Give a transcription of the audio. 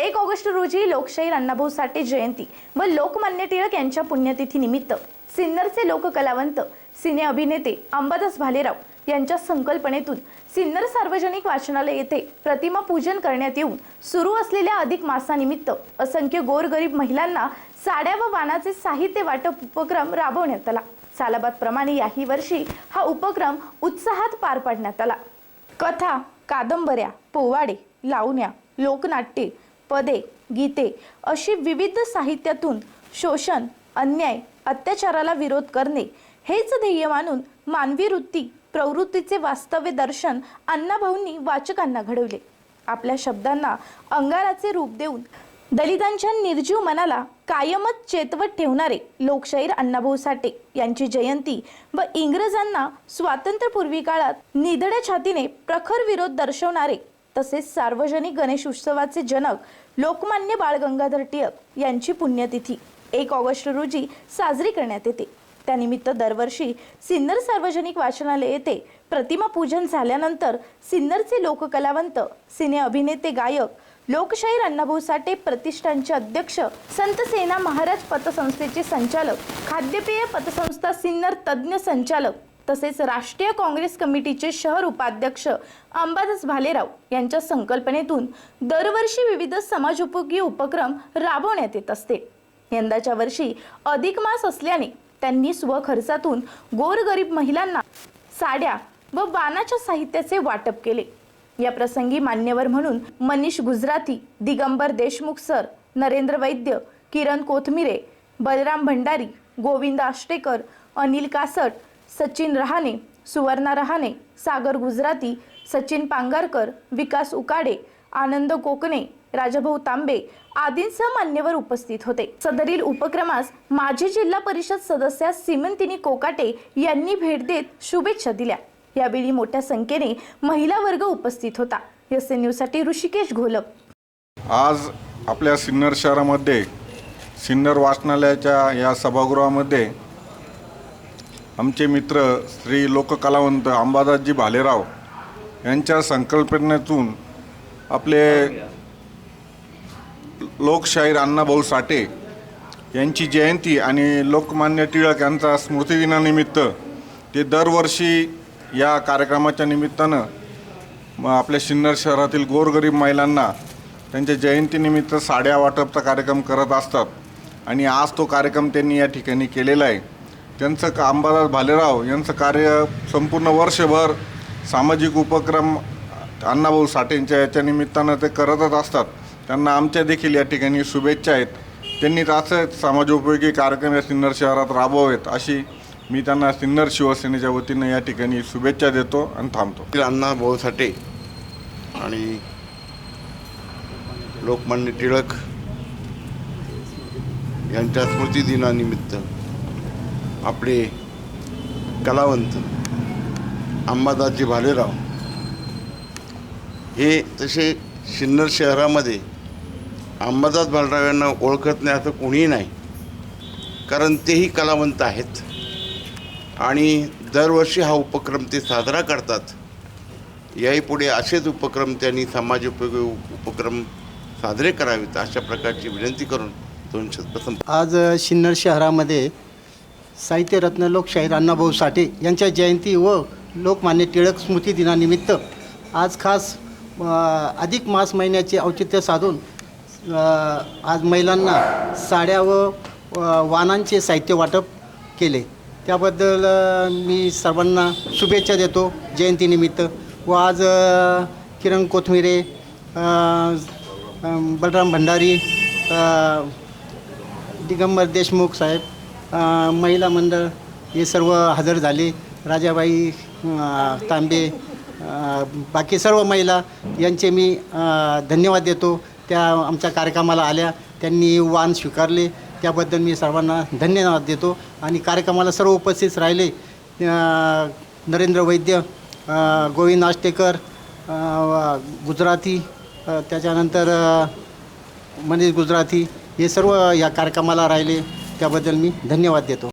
एक ऑगस्ट रोजी लोकशाहीर अण्णाभाऊ साठे जयंती व लोकमान्य टिळक यांच्या पुण्यतिथी निमित्त सिन्नरचे लोककलावंत सिने अभिनेते अंबादास भालेराव यांच्या संकल्पनेतून सिन्नर सार्वजनिक वाचनालय येथे प्रतिमा पूजन करण्यात येऊन सुरू असलेल्या अधिक मासानिमित्त असंख्य गोरगरीब महिलांना साड्या व वाणाचे साहित्य वाटप उपक्रम राबवण्यात आला. सालाबादप्रमाणे याही वर्षी हा उपक्रम उत्साहात पार पाडण्यात आला. कथा कादंबऱ्या पोवाडे लावण्या लोकनाट्ये पदे गीते अशी विविध साहित्यातून शोषण अन्याय अत्याचाराला विरोध करणे हेच ध्येय मानून मानवी वृत्ती प्रवृत्तीचे वास्तव्य दर्शन अण्णाभाऊंनी वाचकांना घडवले. आपल्या शब्दांना अंगाराचे रूप देऊन दलितांच्या निर्जीव मनाला कायमच चेतवत ठेवणारे लोकशाहीर अण्णाभाऊ साठे यांची जयंती व इंग्रजांना स्वातंत्र्यपूर्वी काळात निधड्या छातीने प्रखर विरोध दर्शवणारे तसेच सार्वजनिक गणेश उत्सवाचे जनक लोकमान्य बाळ गंगाधर टिळक यांची पुण्यतिथी एक ऑगस्ट रोजी साजरी करण्यात येते. त्यानिमित्त दरवर्षी सिन्नर सार्वजनिक वाचनालय येथे प्रतिमा पूजन झाल्यानंतर सिन्नरचे लोककलावंत सिने अभिनेते गायक लोकशाहीर अण्णाभाऊ साठे प्रतिष्ठानचे अध्यक्ष संत सेना महाराज पतसंस्थेचे संचालक खाद्यपेय पतसंस्था सिन्नर तज्ज्ञ संचालक तसेच राष्ट्रीय काँग्रेस कमिटीचे शहर उपाध्यक्ष अंबादास भालेराव यांच्या संकल्पनेतून दरवर्षी विविध समाजोपयोगी उपक्रम राबवण्यात येत असते. यंदाच्या वर्षी अधिक मास असल्याने त्यांनी स्वखर्चातून गोरगरीब महिलांना साड्या व बाणाच्या साहित्याचे वाटप केले. या प्रसंगी मान्यवर म्हणून मनीष गुजराती दिगंबर देशमुख सर नरेंद्र वैद्य किरण कोथमिरे बलराम भंडारी गोविंद आष्टेकर अनिल कासट सचिन रहाणे सुवर्णा रहाणे सागर गुजराती सचिन पांगारकर विकास उकाडे आनंद कोकणे राजाभाऊ तांबे आदींसह मान्यवर उपस्थित होते. सदरील उपक्रमास माजी जिल्हा परिषद सदस्या सिमंतिनी कोकाटे यांनी भेट देत शुभेच्छा दिल्या. यावेळी मोठ्या संख्येने महिला वर्ग उपस्थित होता. एस एन न्यूजसाठी ऋषिकेश घोलप. आज आपल्या सिन्नर शहरामध्ये सिन्नर वाचनालयाच्या या सभागृहामध्ये आमचे मित्र श्री लोककलावंत अंबादासजी भालेराव यांच्या संकल्पनेतून आपले लोकशाहीर अण्णाभाऊ साठे यांची जयंती आणि लोकमान्य टिळक यांचा स्मृतिदिनानिमित्त ते दरवर्षी या कार्यक्रमाच्या निमित्तानं मग आपल्या सिन्नर शहरातील गोरगरीब महिलांना त्यांच्या जयंतीनिमित्त साड्या वाटपचा कार्यक्रम करत असतात. आणि आज तो कार्यक्रम त्यांनी या ठिकाणी केलेला आहे. त्यांचं आमदार भालेराव यांचं कार्य संपूर्ण वर्षभर सामाजिक उपक्रम अण्णाभाऊ साठेंच्या याच्या निमित्तानं ते करतच असतात. त्यांना आमच्या देखील या ठिकाणी शुभेच्छा आहेत. त्यांनी असंच समाजोपयोगी कार्यक्रम या सिन्नर शहरात राबवावेत अशी मी त्यांना सिन्नर शिवसेनेच्या वतीनं या ठिकाणी शुभेच्छा देतो आणि थांबतो. अण्णा भाऊ साठे आणि लोकमान्य टिळक यांच्या स्मृतिदिनानिमित्त आपले कलावंत अंबादासजी भालेराव. हे तसे सिन्नर शहरामध्ये अंबादास भालेराव यांना ओळखत नाही असं कोणीही नाही. कारण तेही कलावंत आहेत. आणि दरवर्षी हा उपक्रम ते साजरा करतात. याही पुढे असेच उपक्रम त्यांनी समाज उपयोगी उपक्रम साजरे करावेत अशा प्रकारची विनंती करून दोन शब्द आज सिन्नर शहरामध्ये साहित्यरत्न लोकशाहीर अण्णाभाऊ साठे यांच्या जयंती व लोकमान्य टिळक स्मृती दिनानिमित्त आज खास अधिक मास महिन्याचे औचित्य साधून आज महिलांना साड्या व अ, वाणांचे साहित्य वाटप केले. त्याबद्दल मी सर्वांना शुभेच्छा देतो जयंतीनिमित्त व आज किरण कोथमिरे बलराम भंडारी दिगंबर देशमुख साहेब महिला मंडळ हे सर्व हजर झाले. राजाबाई तांबे बाकी सर्व महिला यांचे मी धन्यवाद देतो. त्या आमच्या कार्यक्रमाला आल्या. त्यांनी वाण स्वीकारले. त्याबद्दल मी सर्वांना धन्यवाद देतो. आणि कार्यक्रमाला सर्व उपस्थित राहिले. नरेंद्र वैद्य गोविंद आष्टेकर गुजराती त्याच्यानंतर मनीष गुजराती हे सर्व या कार्यक्रमाला राहिले. त्याबद्दल मी धन्यवाद देतो.